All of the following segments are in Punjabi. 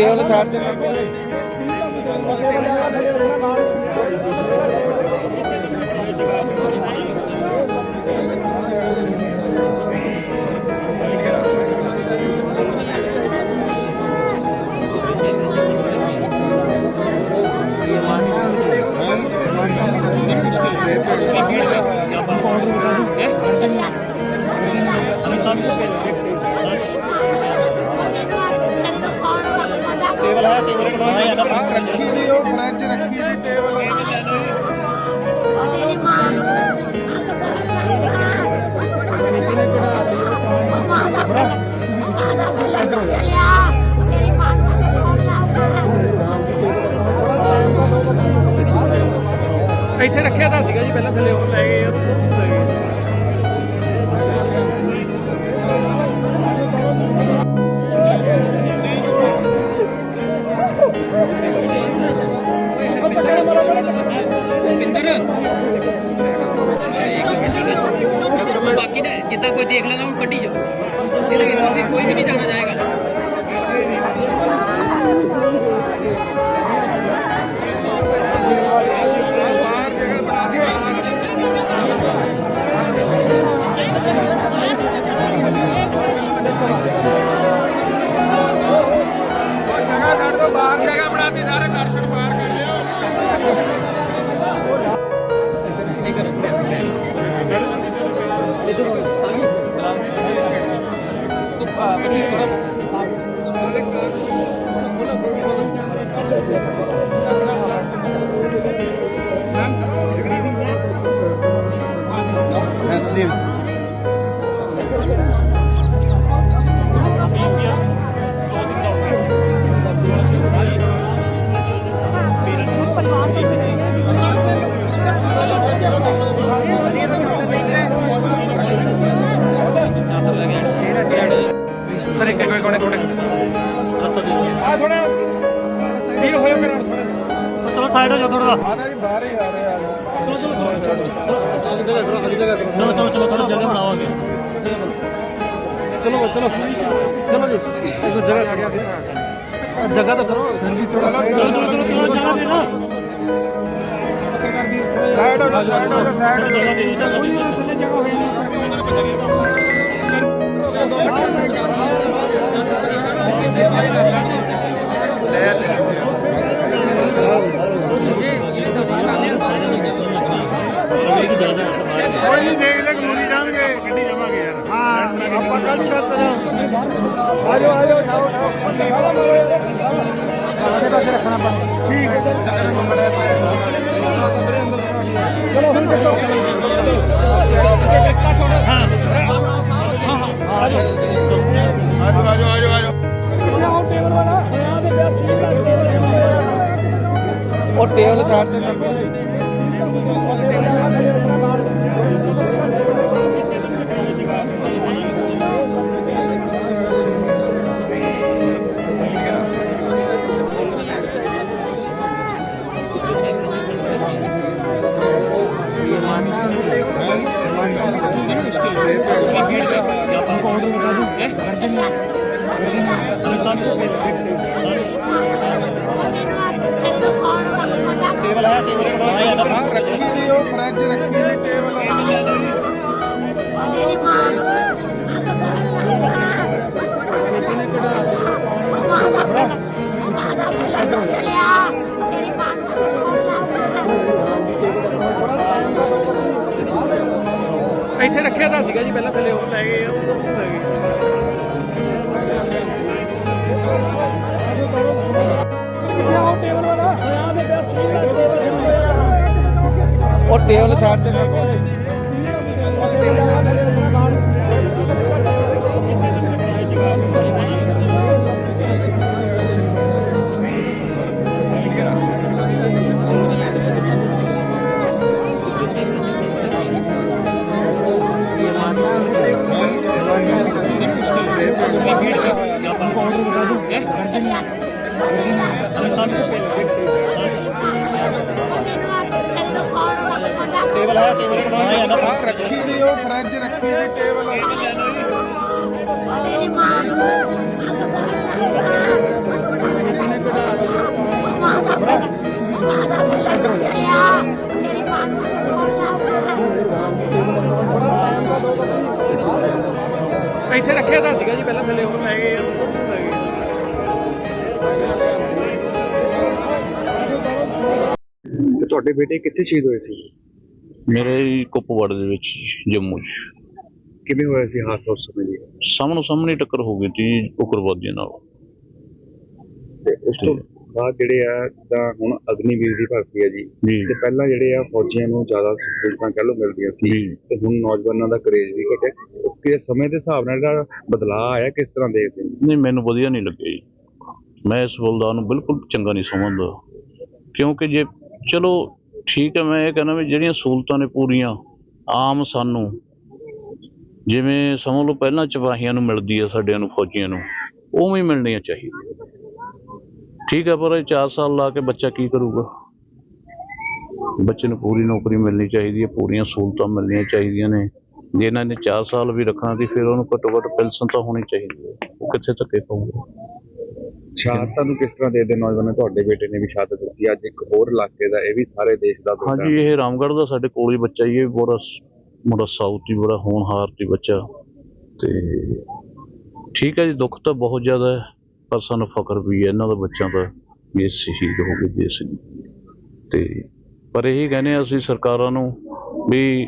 ਉਹ ਟੇਬਲ ਸਾਈਡ ਤੇ ਇੱਥੇ ਰੱਖਿਆ ਤਾਂ ਸੀਗਾ ਜੀ ਪਹਿਲਾਂ ਥੱਲੇ ਉਹ ਲੈ ਗਏ ਲੈ ਸਾਈਡ ਹੋ ਜਾ ਥੋੜਾ ਆਦਾ ਜੀ ਬਾਹਰ ਹੀ ਆ ਰਹੇ ਆ ਚਲੋ ਚਲੋ ਚਲੋ ਥੋੜਾ ਜਗ੍ਹਾ ਬਣਾਵਾਂਗੇ ਚਲੋ ਚਲੋ ਚਲੋ ਜੀ ਇੱਕ ਜਗ੍ਹਾ ਜਗ੍ਹਾ ਤਾਂ ਕਰੋ ਸੰਜੀਤ ਥੋੜਾ ਚਲੋ ਚਲੋ ਚਲੋ ਚਲੋ ਜਗ੍ਹਾ ਦੇ ਨਾ ਸਾਈਡ ਹੋ ਜਾ ਸਾਈਡ ਹੋ ਜਾ ਸਾਈਡ ਹੋ ਜਗ੍ਹਾ ਦੇ ਦੀ ਕੋਈ ਥੱਲੇ ਜਗ੍ਹਾ ਹੋਈ ਨਹੀਂ ਕੋਈ ਨਹੀਂ ਦੇਖ ਲੈ ਮੂਰੀ ਜਾਣਗੇ। ਗੱਡੀ ਜਾਵਾਂਗੇ ਯਾਰ। ਹਾਂ ਆਪਾਂ ਕੱਲ ਹੀ। ਕਰਤੇ ਆਜੋ ਆਜੋ ਜਾਓ ਆਗੇ ਪਾਸੇ ਰੱਖਣਾ ਆਪਾਂ। ਠੀਕ ਹੈ ਚਲੋ ਹੁਣ ਚੱਲੋ। ਆਜੋ ਆਜੋ ਆਜੋ ਆਜੋ। ਉਹ ਟੇਬਲ ਟੇਬਲ ਟੇਬਲ ਰੱਖੀ ਦੀ ਉਹ ਫ੍ਰੈਂਚ ਰੱਖੀ ਦੀ ਟੇਬਲ ਕਿਨੇ ਕਢਾ ਦੀ ਉਹ ਇੱਥੇ ਰੱਖਿਆ ਤਾਂ ਸੀਗਾ ਜੀ, ਪਹਿਲਾਂ ਥੱਲੇ ਉਹ ਲੈ ਗਏ ਲੈ ਗਏ। ਉਹ ਟੇਬਲ ਉਹ ਸਾਈਡ ਤੇ ਇੱਥੇ ਰੱਖਿਆ ਤਾਂ ਸੀਗਾ ਜੀ ਪਹਿਲਾਂ ਥੱਲੇ ਹੁਣ ਲੈ ਗਏ ਆ। ਲੈ ਗਏ। ਤੇ ਤੁਹਾਡੇ ਬੇਟੇ ਕਿੱਥੇ ਸ਼ਹੀਦ ਹੋਏ ਸੀ? ਮੇਰੇ ਹੀ ਕੁਪਵਾੜ ਦੇ ਵਿੱਚ ਜੰਮੂ 'ਚ। ਕਿਵੇਂ ਹੋਇਆ ਸੀ ਹਾਦਸਾ ਉਸ ਸਮੇਂ ਜੀ? ਸਾਹਮਣੇ ਸਾਹਮਣੇ ਟੱਕਰ ਹੋ ਗਈ ਸੀ ਉਗਰਵਾਦੀਆਂ ਨਾਲ। ਤੇ ਉਸ ਤੋਂ ਬਾਅਦ ਜਿਹੜੇ ਆ ਤਾਂ ਹੁਣ ਅਗਨੀਵੀਰ ਦੀ ਭਰਤੀ ਹੈ ਜੀ ਜੀ। ਤੇ ਪਹਿਲਾਂ ਜਿਹੜੇ ਆ ਫੌਜੀਆਂ ਨੂੰ ਜ਼ਿਆਦਾ ਸਹੂਲਤਾਂ ਕਹਿ ਲਓ ਮਿਲਦੀਆਂ ਸੀ ਜੀ। ਤੇ ਹੁਣ ਨੌਜਵਾਨਾਂ ਦਾ ਕਰੇਜ ਵੀ ਘਟਿਆ। ਉਹ ਕਿ ਸਮੇਂ ਦੇ ਹਿਸਾਬ ਨਾਲ ਜਿਹੜਾ ਬਦਲਾਅ ਆਇਆ ਕਿਸ ਤਰ੍ਹਾਂ ਦੇਖਦੇ ਹੋ ਨਹੀਂ ਮੈਨੂੰ ਵਧੀਆ ਨਹੀਂ ਲੱਗਿਆ ਜੀ। ਮੈਂ ਇਸ ਬਲਦਾਰ ਨੂੰ ਬਿਲਕੁਲ ਚੰਗਾ ਨਹੀਂ ਸਮਝਦਾ। ਕਿਉਂਕਿ ਜੇ ਚਲੋ ਠੀਕ ਹੈ ਮੈਂ ਇਹ ਕਹਿੰਦਾ ਵੀ ਜਿਹੜੀਆਂ ਸਹੂਲਤਾਂ ਨੇ ਪੂਰੀਆਂ ਆਮ ਸਾਨੂੰ ਜਿਵੇਂ ਸਮਝ ਲਓ ਪਹਿਲਾਂ ਚਪਾਹੀਆਂ ਨੂੰ ਮਿਲਦੀ ਆ ਸਾਡਿਆਂ ਨੂੰ ਫੌਜੀਆਂ ਨੂੰ ਉਵੇਂ ਹੀ ਮਿਲਣੀਆਂ ਚਾਹੀਦੀਆਂ। ਠੀਕ ਹੈ ਪਰ ਇਹ 4 ਸਾਲ ਲਾ ਕੇ ਬੱਚਾ ਕੀ ਕਰੂਗਾ? ਬੱਚੇ ਨੂੰ ਪੂਰੀ ਨੌਕਰੀ ਮਿਲਣੀ ਚਾਹੀਦੀ ਹੈ ਪੂਰੀਆਂ ਸਹੂਲਤਾਂ ਮਿਲਣੀਆਂ ਚਾਹੀਦੀਆਂ ਨੇ। ਜੇ ਇਹਨਾਂ ਨੇ 4 ਸਾਲ ਵੀ ਰੱਖਣਾ ਤੇ ਫਿਰ ਉਹਨੂੰ ਘੱਟੋ ਘੱਟ ਪੈਨਸ਼ਨ ਤਾਂ ਹੋਣੀ ਚਾਹੀਦੀ ਹੈ। ਉਹ ਕਿੱਥੇ ਧੱਕੇ ਪਾਊਗਾ ਸ਼ਹਾਦਤਾਂ ਨੂੰ ਕਿਸ ਤਰ੍ਹਾਂ ਦੇਖਦੇ ਨੌਜਵਾਨ ਤੁਹਾਡੇ ਬੇਟੇ ਨੇ ਵੀ ਸ਼ਹਾਦਤ ਦਿੱਤੀ ਅੱਜ ਇੱਕ ਹੋਰ ਇਲਾਕੇ ਦਾ ਇਹ ਵੀ ਸਾਰੇ ਦੇਸ਼ ਦਾ ਹਾਂਜੀ ਇਹ ਰਾਮਗੜ੍ਹ ਦਾ ਸਾਡੇ ਕੋਲ ਹੀ ਬੱਚਾ ਹੀ ਇਹ ਵੀ ਬੜਾ ਬੜਾ ਸਾਊਥ ਹੀ ਬੜਾ ਹੋਣਹਾਰ ਤੇ ਬੱਚਾ। ਤੇ ਠੀਕ ਹੈ ਜੀ ਦੁੱਖ ਤਾਂ ਬਹੁਤ ਜ਼ਿਆਦਾ ਹੈ। ਪਰ ਸਾਨੂੰ ਫਖਰ ਵੀ ਹੈ ਇਹਨਾਂ ਦਾ ਬੱਚਿਆਂ ਦਾ ਵੀ ਇਹ ਸ਼ਹੀਦ ਹੋ ਗਏ ਦੇਸ਼ ਲਈ। ਤੇ ਪਰ ਇਹੀ ਕਹਿੰਦੇ ਅਸੀਂ ਸਰਕਾਰਾਂ ਨੂੰ ਵੀ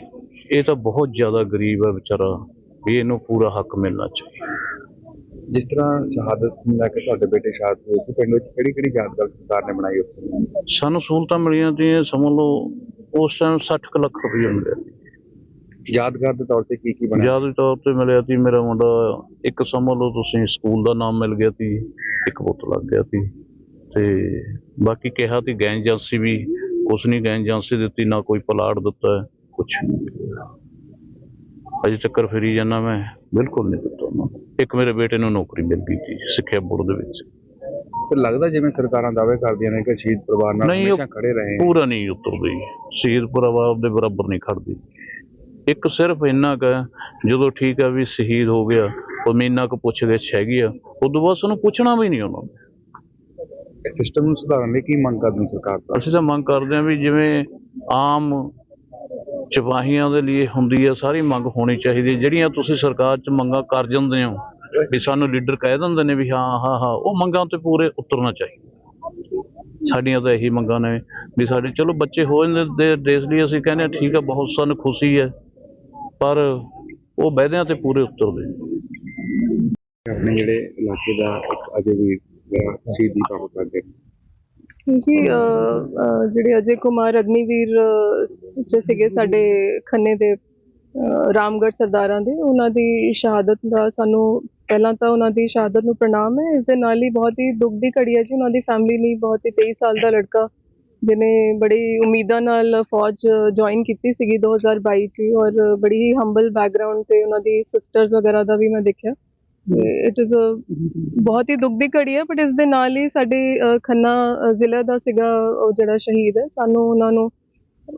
ਇਹ ਤਾਂ ਬਹੁਤ ਜ਼ਿਆਦਾ ਗਰੀਬ ਹੈ ਵਿਚਾਰਾ ਵੀ ਇਹਨੂੰ ਪੂਰਾ ਹੱਕ ਮਿਲਣਾ ਚਾਹੀਦਾ। ਜਿਸ ਤਰ੍ਹਾਂ ਸ਼ਹਾਦਤ ਲੈ ਕੇ ਤੁਹਾਡੇ ਬੇਟੇ ਸ਼ਹਾਦਤ ਹੋਏ ਸੀ ਪਿੰਡ ਵਿੱਚ ਕਿਹੜੀ ਕਿਹੜੀ ਯਾਦਗਾਰ ਸਰਕਾਰ ਨੇ ਬਣਾਈ ਉਸ ਸਮੇਂ? ਸਾਨੂੰ ਸਹੂਲਤਾਂ ਮਿਲੀਆਂ ਤੇ ਸਮਝ ਲਓ ਉਸ ਟਾਈਮ 60 ਕੁ ਲੱਖ ਰੁਪਏ ਮਿਲਿਆ। ਯਾਦਗਾਰ ਦੇ ਤੌਰ ਤੇ ਕੀ ਕੀ ਬਣਿਆ? ਯਾਦ ਤੌਰ ਤੇ ਮਿਲਿਆ ਸੀ ਮੇਰਾ ਮੁੰਡਾ ਇੱਕ ਸਮਝ ਲਓ ਤੁਸੀਂ ਸਕੂਲ ਦਾ ਨਾਮ ਮਿਲ ਗਿਆ ਸੀ ਇੱਕ ਪੁੱਤ ਲੱਗ ਗਿਆ ਸੀ ਤੇ ਬਾਕੀ ਕਿਹਾ ਸੀ ਗੈਂ ਏਜੰਸੀ ਵੀ ਕੁਛ ਨਹੀਂ ਗੈਂ ਏਜੰਸੀ ਦਿੱਤੀ ਨਾ ਕੋਈ ਪਲਾਟ ਦਿੱਤਾ ਕੁਛ ਅਜੇ ਚੱਕਰ ਫਿਰੀ ਜਾਂਦਾ ਮੈਂ। ਬਿਲਕੁਲ ਨਹੀਂ ਦਿੱਤਾ ਉਹਨਾਂ ਨੂੰ। ਇੱਕ ਮੇਰੇ ਬੇਟੇ ਨੂੰ ਨੌਕਰੀ ਮਿਲ ਗਈ ਸੀ ਸਿੱਖਿਆ ਬੋਰਡ ਦੇ ਵਿੱਚ। ਤੇ ਲੱਗਦਾ ਜਿਵੇਂ ਸਰਕਾਰਾਂ ਦਾਅਵੇ ਕਰਦੀਆਂ ਨੇ ਕਿ ਸ਼ਹੀਦ ਪਰਿਵਾਰ ਨਾਲ ਨਹੀਂ, ਉਹ ਹਮੇਸ਼ਾ ਖੜੇ ਰਹੇ। ਪੂਰਾ ਨਹੀਂ ਉਤਰਦੀ। ਸ਼ਹੀਦ ਪਰਿਵਾਰ ਦੇ ਬਰਾਬਰ ਨਹੀਂ ਖੜਦੀ। ਇੱਕ ਸਿਰਫ ਇੰਨਾ ਕੁ ਜਦੋਂ ਠੀਕ ਹੈ ਵੀ ਸ਼ਹੀਦ ਹੋ ਗਿਆ ਉਹ ਮਹੀਨਾ ਕੁ ਪੁੱਛ ਗਿੱਛ ਹੈਗੀ ਆ ਉਦੋਂ ਬਾਅਦ ਸਾਨੂੰ ਪੁੱਛਣਾ ਵੀ ਨਹੀਂ ਉਹਨਾਂ ਨੇ। ਸਿਸਟਮ ਨੂੰ ਸੁਧਾਰਨ ਲਈ ਕੀ ਮੰਗ ਕਰਦੇ ਹੋ ਸਰਕਾਰ ਤੋਂ? ਅਸੀਂ ਤਾਂ ਮੰਗ ਕਰਦੇ ਹਾਂ ਵੀ ਜਿਵੇਂ ਆਮ ਸਿਪਾਹੀਆਂ ਦੇ ਲਈ ਹੁੰਦੀ ਹੈ ਸਾਰੀ ਮੰਗ ਹੋਣੀ ਚਾਹੀਦੀ ਹੈ। ਜਿਹੜੀਆਂ ਤੁਸੀਂ ਸਰਕਾਰ 'ਚ ਮੰਗਾਂ ਕਰ ਜਾਂਦੇ ਹੋ ਵੀ ਸਾਨੂੰ ਲੀਡਰ ਕਹਿ ਦਿੰਦੇ ਨੇ ਵੀ ਹਾਂ ਹਾਂ ਹਾਂ ਉਹ ਮੰਗਾਂ ਤੇ ਪੂਰੇ ਉਤਰਨਾ ਚਾਹੀਦਾ। ਸਾਡੀਆਂ ਤਾਂ ਇਹੀ ਮੰਗਾਂ ਨੇ ਵੀ ਸਾਡੇ ਚਲੋ ਬੱਚੇ ਹੋ ਜਾਂਦੇ ਦੇਸ਼ ਲਈ ਅਸੀਂ ਕਹਿੰਦੇ ਠੀਕ ਹੈ ਬਹੁਤ ਸਾਨੂੰ ਖੁਸ਼ੀ ਹੈ। ਪਰ ਉਹ ਵਾਅਦਿਆਂ ਤੇ ਪੂਰੇ ਉਤਰਦੇ। ਆਪਣੇ ਜਿਹੜੇ ਇਲਾਕੇ ਦਾ ਇੱਕ ਅਜੇ ਵੀ ਸ਼ਹੀਦੀ ਕੰਮ ਕਰਦੇ। ਜੀ ਜਿਹੜੇ ਅਜੇ ਕੁਮਾਰ ਅਗਨੀਵੀਰ ਚ ਸੀਗੇ ਸਾਡੇ ਖੰਨੇ ਦੇ ਅ, ਰਾਮਗੜ੍ਹ ਸਰਦਾਰਾਂ ਦੇ ਉਹਨਾਂ ਦੀ ਸ਼ਹਾਦਤ ਦਾ ਸਾਨੂੰ ਪਹਿਲਾਂ ਤਾਂ ਉਹਨਾਂ ਦੀ ਸ਼ਹਾਦਤ ਨੂੰ ਪ੍ਰਣਾਮ ਹੈ ਇਸ ਦੇ ਨਾਲ ਹੀ ਬਹੁਤ ਹੀ ਦੁੱਖ ਦੀ ਘੜੀ ਹੈ ਜੀ ਉਹਨਾਂ ਦੀ ਫੈਮਿਲੀ ਲਈ ਬਹੁਤ ਹੀ 23 ਸਾਲ ਦਾ ਲੜਕਾ ਜਿਹਨੇ ਬੜੀ ਉਮੀਦਾਂ ਨਾਲ ਫੌਜ ਜੁਆਇਨ ਕੀਤੀ ਸੀਗੀ 2022 ਚ ਔਰ ਬੜੀ ਹੀ ਹੰਬਲ ਬੈਕਗ੍ਰਾਉਂਡ ਤੇ ਉਹਨਾਂ ਦੀ ਸਿਸਟਰਸ ਵਗੈਰਾ ਦਾ ਵੀ ਮੈਂ ਦੇਖਿਆ। ਇਟ ਇਜ਼ ਅ ਬਹੁਤ ਹੀ ਦੁੱਖ ਦੀ ਘੜੀ ਹੈ ਬਟ ਇਸ ਦੇ ਨਾਲ ਹੀ ਸਾਡੇ ਖੰਨਾ ਅ, ਜ਼ਿਲ੍ਹਾ ਦਾ ਸੀਗਾ ਉਹ ਜਿਹੜਾ ਸ਼ਹੀਦ ਹੈ ਸਾਨੂੰ ਉਹਨਾਂ ਨੂੰ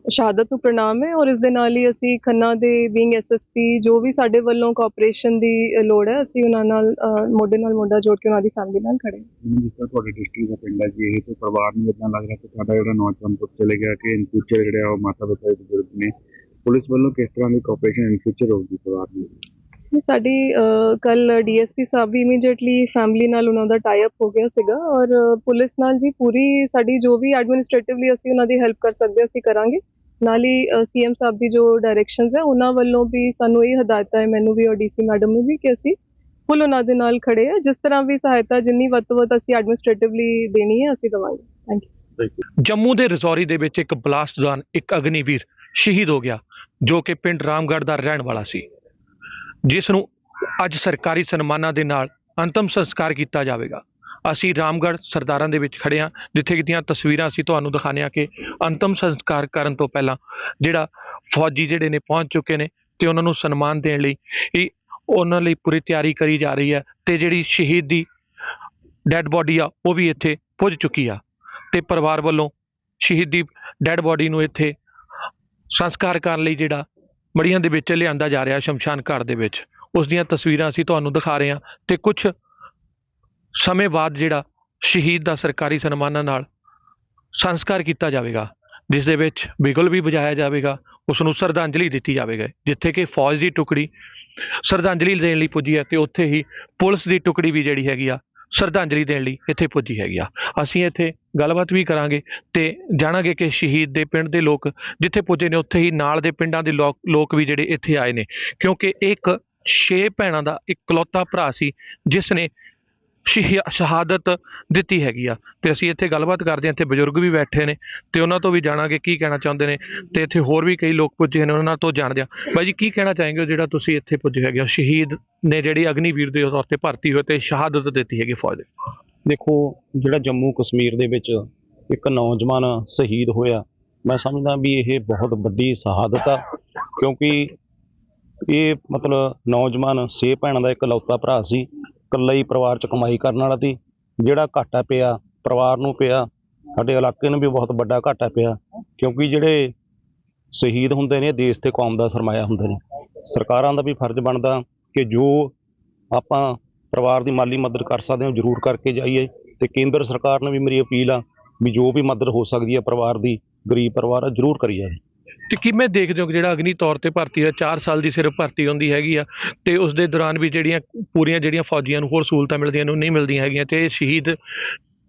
ਸ਼ਹਾਦਤ ਨੂੰ ਪ੍ਰਣਾਮ ਹੈ ਔਰ ਇਸ ਦੇ ਨਾਲ ਹੀ ਅਸੀਂ ਖੰਨਾ ਦੇ ਵਿੰਗ ਐਸਐਸਪੀ ਜੋ ਵੀ ਸਾਡੇ ਵੱਲੋਂ ਕੋਆਪਰੇਸ਼ਨ ਦੀ ਅ, ਲੋੜ ਹੈ ਅਸੀਂ ਉਹਨਾਂ ਨਾਲ ਅ, ਮੋਢੇ ਨਾਲ ਮੋਢਾ ਜੋੜ ਕੇ ਉਹਨਾਂ ਦੀ ਫੈਮਿਲੀ ਨਾਲ ਖੜੇ ਹਾਂ। ਜਿਵੇਂ ਜਿਸ ਤਰ੍ਹਾਂ ਤੁਹਾਡੇ ਡਿਸਟ੍ਰਿਕਟ ਦਾ ਪਿੰਡ ਹੈ ਜੀ ਇਹ ਤੇ ਪਰਿਵਾਰ ਨੂੰ ਇਦਾਂ ਲੱਗ ਰਿਹਾ ਕਿ ਸਾਡਾ ਜਿਹੜਾ ਨੌਜਵਾਨ ਪੁੱਤ ਚਲੇ ਗਿਆ ਕਿ ਇਨ ਫਿਊਚਰ ਜਿਹੜੇ ਆ ਉਹ ਮਾਤਾ ਪਿਤਾ ਦੇ ਬਜ਼ੁਰਗ ਨੇ ਪੁਲਿਸ ਵੱਲੋਂ ਕਿਸ ਤਰ੍ਹਾਂ ਦੀ ਕੋਆਪਰੇਸ਼ਨ ਇਨ ਫਿਊਚਰ ਹੋਊਗੀ ਪਰਿਵਾਰ ਦੀ ਜੀ, ਸਾਡੀ ਕੱਲ ਡੀਐਸਪੀ ਸਾਹਿਬ ਵੀ ਇਮੀਡੀਏਟਲੀ ਫੈਮਿਲੀ ਨਾਲ ਉਹਨਾਂ ਦਾ ਟਾਈ ਅਪ ਹੋ ਗਿਆ ਸੀਗਾ ਔਰ ਪੁਲਿਸ ਨਾਲ ਜੀ ਪੂਰੀ ਸਾਡੀ ਜੋ ਵੀ ਐਡਮਿਨਿਸਟ੍ਰੇਟਿਵਲੀ ਅਸੀਂ ਉਹਨਾਂ ਦੀ ਹੈਲਪ ਕਰ ਸਕਦੇ ਅਸੀਂ ਕਰਾਂਗੇ। ਨਾਲ ਹੀ ਸੀਐਮ ਸਾਹਿਬ ਦੀ ਜੋ ਡਾਇਰੈਕਸ਼ਨਸ ਹੈ ਉਹਨਾਂ ਵੱਲੋਂ ਵੀ ਸਾਨੂੰ ਇਹ ਹਦਾਇਤਾਂ ਹੈ ਮੈਨੂੰ ਵੀ ਔਰ ਡੀਸੀ ਮੈਡਮ ਨੂੰ ਵੀ ਕਿ ਅਸੀਂ ਫੁੱਲ ਉਹਨਾਂ ਦੇ ਨਾਲ ਖੜੇ ਆ ਜਿਸ ਤਰ੍ਹਾਂ ਵੀ ਸਹਾਇਤਾ ਜਿੰਨੀ ਵੱਧ ਤੋਂ ਵੱਧ ਅਸੀਂ ਐਡਮਿਨਿਸਟ੍ਰੇਟਿਵਲੀ ਦੇਣੀ ਹੈ ਅਸੀਂ ਦਵਾਂਗੇ। ਥੈਂਕ ਯੂ ਜੰਮੂ ਦੇ ਰਜੌਰੀ ਦੇ ਵਿੱਚ ਇੱਕ ਬਲਾਸਟ ਦੌਰਾਨ ਇੱਕ ਅਗਨੀਵੀਰ ਸ਼ਹੀਦ ਹੋ ਗਿਆ ਜੋ ਕਿ ਪਿੰਡ ਰਾਮਗੜ੍ਹ ਦਾ ਰਹਿਣ ਵਾਲਾ ਸੀ। ਜਿਸ ਨੂੰ ਅੱਜ ਸਰਕਾਰੀ ਸਨਮਾਨਾਂ ਦੇ ਨਾਲ ਅੰਤਮ ਸੰਸਕਾਰ ਕੀਤਾ ਜਾਵੇਗਾ। ਅਸੀਂ ਰਾਮਗੜ੍ਹ ਸਰਦਾਰਾਂ ਦੇ ਵਿੱਚ ਖੜੇ ਹਾਂ, ਜਿੱਥੇ ਦੀਆਂ ਤਸਵੀਰਾਂ ਅਸੀਂ ਤੁਹਾਨੂੰ ਦਿਖਾਉਂਦੇ ਹਾਂ ਕਿ ਅੰਤਮ ਸੰਸਕਾਰ ਕਰਨ ਤੋਂ ਪਹਿਲਾਂ ਜਿਹੜਾ ਫੌਜੀ ਜਿਹੜੇ ਨੇ ਪਹੁੰਚ ਚੁੱਕੇ ਨੇ ਤੇ ਉਹਨਾਂ ਨੂੰ ਸਨਮਾਨ ਦੇਣ ਲਈ ਇਹ ਉਹਨਾਂ ਲਈ ਪੂਰੀ ਤਿਆਰੀ ਕਰੀ ਜਾ ਰਹੀ ਹੈ ਤੇ ਜਿਹੜੀ ਸ਼ਹੀਦ ਦੀ ਡੈੱਡ ਬੋਡੀ ਆ, ਉਹ ਵੀ ਇੱਥੇ ਪੁੱਜ ਚੁੱਕੀ ਆ। ਤੇ ਪਰਿਵਾਰ ਵੱਲੋਂ ਸ਼ਹੀਦ ਦੀ ਡੈੱਡ ਬੋਡੀ ਨੂੰ ਇੱਥੇ ਸੰਸਕਾਰ ਕਰਨ ਲਈ ਜਿਹੜਾ ਮੜੀਆਂ ਦੇ ਵਿੱਚ ਲਿਆਂਦਾ ਜਾ ਰਿਹਾ ਸ਼ਮਸ਼ਾਨ ਘਾਟ ਦੇ ਵਿੱਚ। ਉਸ ਦੀਆਂ ਤਸਵੀਰਾਂ ਅਸੀਂ ਤੁਹਾਨੂੰ ਦਿਖਾ ਰਹੇ ਹਾਂ ਤੇ ਕੁਝ ਸਮੇਂ ਬਾਅਦ ਜਿਹੜਾ ਸ਼ਹੀਦ ਦਾ ਸਰਕਾਰੀ ਸਨਮਾਨਾਂ ਨਾਲ ਸੰਸਕਾਰ ਕੀਤਾ ਜਾਵੇਗਾ, ਜਿਸ ਦੇ ਵਿੱਚ ਬਿਗਲ ਵੀ ਵਜਾਇਆ ਜਾਵੇਗਾ, ਉਸ ਨੂੰ ਸ਼ਰਧਾਂਜਲੀ ਦਿੱਤੀ ਜਾਵੇਗਾ, ਜਿੱਥੇ ਕਿ ਫੌਜ ਦੀ ਟੁਕੜੀ ਸ਼ਰਧਾਂਜਲੀ ਦੇਣ ਲਈ ਪੁੱਜੀ ਹੈ ਤੇ ਉੱਥੇ ਹੀ ਪੁਲਿਸ ਦੀ ਟੁਕੜੀ ਵੀ ਜਿਹੜੀ ਹੈਗੀ ਆ ਸ਼ਰਧਾਂਜਲੀ ਦੇਣ ਲਈ ਇੱਥੇ ਪੁੱਜੀ ਹੈਗੀ ਆ। ਅਸੀਂ ਇੱਥੇ ਗੱਲਬਾਤ ਵੀ ਕਰਾਂਗੇ ਤੇ ਜਾਣਾਂਗੇ ਕਿ ਸ਼ਹੀਦ ਦੇ ਪਿੰਡ ਦੇ ਲੋਕ ਜਿੱਥੇ ਪੁੱਜੇ ਨੇ, ਉੱਥੇ ਹੀ ਨਾਲ ਦੇ ਪਿੰਡਾਂ ਦੇ ਲੋਕ ਲੋਕ ਵੀ ਜਿਹੜੇ ਇੱਥੇ ਆਏ ਨੇ। ਕਿਉਂਕਿ ਇੱਕ ਛੇ ਭੈਣਾਂ ਦਾ ਇਕਲੌਤਾ ਭਰਾ ਸੀ, ਜਿਸ ਨੇ ਸ਼ਹੀ ਸ਼ਹਾਦਤ ਦਿੱਤੀ ਹੈਗੀ ਆ। ਤੇ ਅਸੀਂ ਇੱਥੇ ਗੱਲਬਾਤ ਕਰਦੇ ਹਾਂ, ਇੱਥੇ ਬਜ਼ੁਰਗ ਵੀ ਬੈਠੇ ਨੇ ਤੇ ਉਹਨਾਂ ਤੋਂ ਵੀ ਜਾਣਾਂਗੇ ਕੀ ਕਹਿਣਾ ਚਾਹੁੰਦੇ ਨੇ ਤੇ ਇੱਥੇ ਹੋਰ ਵੀ ਕਈ ਲੋਕ ਪੁੱਜੇ ਨੇ, ਉਹਨਾਂ ਤੋਂ ਜਾਣਦੇ ਆ ਬਾਈ ਜੀ, ਕੀ ਕਹਿਣਾ ਚਾहेंगे ਹੋ ਜਿਹੜਾ ਤੁਸੀਂ ਇੱਥੇ ਪੁੱਜੇ ਹੈਗੇ ਹੋ? ਸ਼ਹੀਦ ਨੇ ਜਿਹੜੀ ਅਗਨੀਵੀਰ ਦੇ ਤੌਰ ਤੇ ਭਰਤੀ ਹੋਏ ਤੇ ਸ਼ਹਾਦਤ ਦਿੱਤੀ ਹੈਗੀ ਫੌਜ ਦੇ। ਦੇਖੋ, ਜਿਹੜਾ ਜੰਮੂ ਕਸ਼ਮੀਰ ਦੇ ਵਿੱਚ ਇੱਕ ਨੌਜਵਾਨ ਸ਼ਹੀਦ ਹੋਇਆ, ਮੈਂ ਸਮਝਦਾ ਵੀ ਇਹ ਬਹੁਤ ਵੱਡੀ ਸ਼ਹਾਦਤ ਆ, ਕਿਉਂਕਿ ਇਹ ਮਤਲਬ ਨੌਜਵਾਨ ਛੇ ਭੈਣਾਂ ਦਾ ਇੱਕ ਲੌਤਾ ਭਰਾ ਸੀ। ਇਕੱਲਾ ਹੀ ਪਰਿਵਾਰ 'ਚ ਕਮਾਈ ਕਰਨ ਵਾਲਾ ਸੀ। ਜਿਹੜਾ ਘਾਟਾ ਪਿਆ, ਪਰਿਵਾਰ ਨੂੰ ਪਿਆ, ਸਾਡੇ ਇਲਾਕੇ ਨੂੰ ਵੀ ਬਹੁਤ ਵੱਡਾ ਘਾਟਾ ਪਿਆ। ਕਿਉਂਕਿ ਜਿਹੜੇ ਸ਼ਹੀਦ ਹੁੰਦੇ ਨੇ, ਦੇਸ਼ ਤੇ ਕੌਮ ਦਾ ਸਰਮਾਇਆ ਹੁੰਦੇ ਨੇ। ਸਰਕਾਰਾਂ ਦਾ ਵੀ ਫਰਜ਼ ਬਣਦਾ ਕਿ ਜੋ ਆਪਾਂ ਪਰਿਵਾਰ ਦੀ ਮਾਲੀ ਮਦਦ ਕਰ ਸਕਦੇ ਹਾਂ ਜ਼ਰੂਰ ਕਰਕੇ ਜਾਈਏ। ਤੇ ਕੇਂਦਰ ਸਰਕਾਰ ਨੂੰ ਵੀ ਮੇਰੀ ਅਪੀਲ ਆ ਵੀ ਜੋ ਵੀ ਮਦਦ ਹੋ ਸਕਦੀ ਹੈ ਪਰਿਵਾਰ ਦੀ, ਗਰੀਬ ਪਰਿਵਾਰ ਆ ਜ਼ਰੂਰ ਕਰੀ ਜਾਏ ਤੇ ਕਿਵੇਂ ਦੇਖਦੇ ਹੋ ਕਿ ਜਿਹੜਾ ਅਗਨੀ ਤੌਰ ਤੇ ਭਰਤੀ ਹੈ 4 ਸਾਲ ਦੀ ਸਿਰਫ ਭਰਤੀ ਹੁੰਦੀ ਹੈਗੀ ਆ ਤੇ ਉਸ ਦੇ ਦੌਰਾਨ ਵੀ ਜਿਹੜੀਆਂ ਪੂਰੀਆਂ ਜਿਹੜੀਆਂ ਫੌਜੀਆਂ ਨੂੰ ਹੋਰ ਸਹੂਲਤਾਂ ਮਿਲਦੀਆਂ ਨੂੰ ਨਹੀਂ ਮਿਲਦੀਆਂ ਹੈਗੀਆਂ ਤੇ ਇਹ ਸ਼ਹੀਦ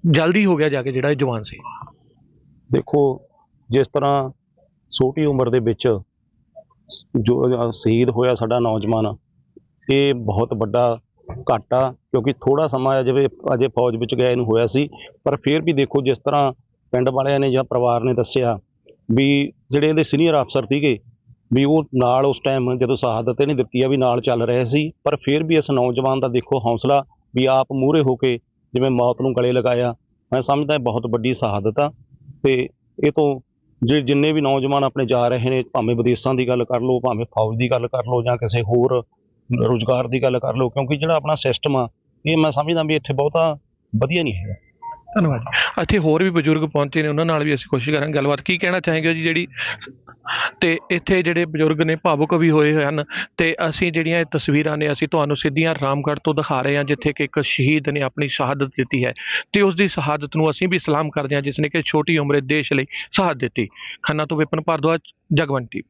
ਜਲਦੀ ਹੋ ਗਿਆ ਜਾ ਕੇ ਜਿਹੜਾ ਇਹ ਜਵਾਨ ਸੀ? ਦੇਖੋ, ਜਿਸ ਤਰ੍ਹਾਂ ਛੋਟੀ ਉਮਰ ਦੇ ਵਿੱਚ ਜੋ ਸ਼ਹੀਦ ਹੋਇਆ ਸਾਡਾ ਨੌਜਵਾਨ, ਇਹ ਬਹੁਤ ਵੱਡਾ ਘਾਟਾ ਕਿਉਂਕਿ ਥੋੜਾ ਸਮਾਂ ਜਿਵੇਂ ਅਜੇ ਫੌਜ ਵਿੱਚ ਗਿਆ ਇਹਨੂੰ ਹੋਇਆ ਸੀ, ਪਰ ਫਿਰ ਵੀ ਦੇਖੋ ਜਿਸ ਤਰ੍ਹਾਂ ਪਿੰਡ ਵਾਲਿਆਂ ਨੇ ਜਾਂ ਪਰਿਵਾਰ ਨੇ ਦੱਸਿਆ ਵੀ ਜਿਹੜੇ ਇਹਦੇ ਸੀਨੀਅਰ ਅਫਸਰ ਸੀਗੇ, ਵੀ ਉਹ ਨਾਲ ਉਸ ਟਾਈਮ ਜਦੋਂ ਸ਼ਹਾਦਤ ਨਹੀਂ ਦਿੱਤੀ ਆ, ਵੀ ਨਾਲ ਚੱਲ ਰਹੇ ਸੀ, ਪਰ ਫਿਰ ਵੀ ਇਸ ਨੌਜਵਾਨ ਦਾ ਦੇਖੋ ਹੌਸਲਾ ਵੀ ਆਪ ਮੂਹਰੇ ਹੋ ਕੇ ਜਿਵੇਂ ਮੌਤ ਨੂੰ ਗਲੇ ਲਗਾਇਆ, ਮੈਂ ਸਮਝਦਾ ਬਹੁਤ ਵੱਡੀ ਸ਼ਹਾਦਤ ਆ ਤੇ ਇਹ ਤੋਂ ਜੇ ਜਿੰਨੇ ਵੀ ਨੌਜਵਾਨ ਆਪਣੇ ਜਾ ਰਹੇ ਨੇ, ਭਾਵੇਂ ਵਿਦੇਸ਼ਾਂ ਦੀ ਗੱਲ ਕਰ ਲਓ, ਭਾਵੇਂ ਫੌਜ ਦੀ ਗੱਲ ਕਰ ਲਓ ਜਾਂ ਕਿਸੇ ਹੋਰ ਰੁਜ਼ਗਾਰ ਦੀ ਗੱਲ ਕਰ ਲਓ, ਕਿਉਂਕਿ ਜਿਹੜਾ ਆਪਣਾ ਸਿਸਟਮ ਆ, ਇਹ ਮੈਂ ਸਮਝਦਾ ਵੀ ਇੱਥੇ ਬਹੁਤਾ ਵਧੀਆ ਨਹੀਂ ਹੈਗਾ। ਧੰਨਵਾਦ। ਇੱਥੇ ਹੋਰ ਵੀ ਬਜ਼ੁਰਗ ਪਹੁੰਚੇ ਨੇ, ਉਹਨਾਂ ਨਾਲ ਵੀ ਅਸੀਂ ਕੋਸ਼ਿਸ਼ ਕਰਾਂਗੇ ਗੱਲਬਾਤ। ਕੀ ਕਹਿਣਾ ਚਾਹਾਂਗੇ ਜੀ ਜਿਹੜੀ ਤੇ ਇੱਥੇ ਜਿਹੜੇ ਬਜ਼ੁਰਗ ਨੇ ਭਾਵੁਕ ਵੀ ਹੋਏ ਹੋਏ ਹਨ ਤੇ ਅਸੀਂ ਜਿਹੜੀਆਂ ਇਹ ਤਸਵੀਰਾਂ ਨੇ, ਅਸੀਂ ਤੁਹਾਨੂੰ ਸਿੱਧੀਆਂ ਰਾਮਗੜ੍ਹ ਤੋਂ ਦਿਖਾ ਰਹੇ ਹਾਂ, ਜਿੱਥੇ ਕਿ ਇੱਕ ਸ਼ਹੀਦ ਨੇ ਆਪਣੀ ਸ਼ਹਾਦਤ ਦਿੱਤੀ ਹੈ ਤੇ ਉਸ ਦੀ ਸ਼ਹਾਦਤ ਨੂੰ ਅਸੀਂ ਵੀ ਸਲਾਮ ਕਰਦੇ ਹਾਂ, ਜਿਸ ਨੇ ਕਿ ਛੋਟੀ ਉਮਰੇ ਦੇਸ਼ ਲਈ ਸ਼ਹਾਦਤ ਦਿੱਤੀ। ਖੰਨਾ ਤੋਂ ਵਿਪਨ ਭਾਰਦਵਾਜ, ਜਗਵੰਤੀ।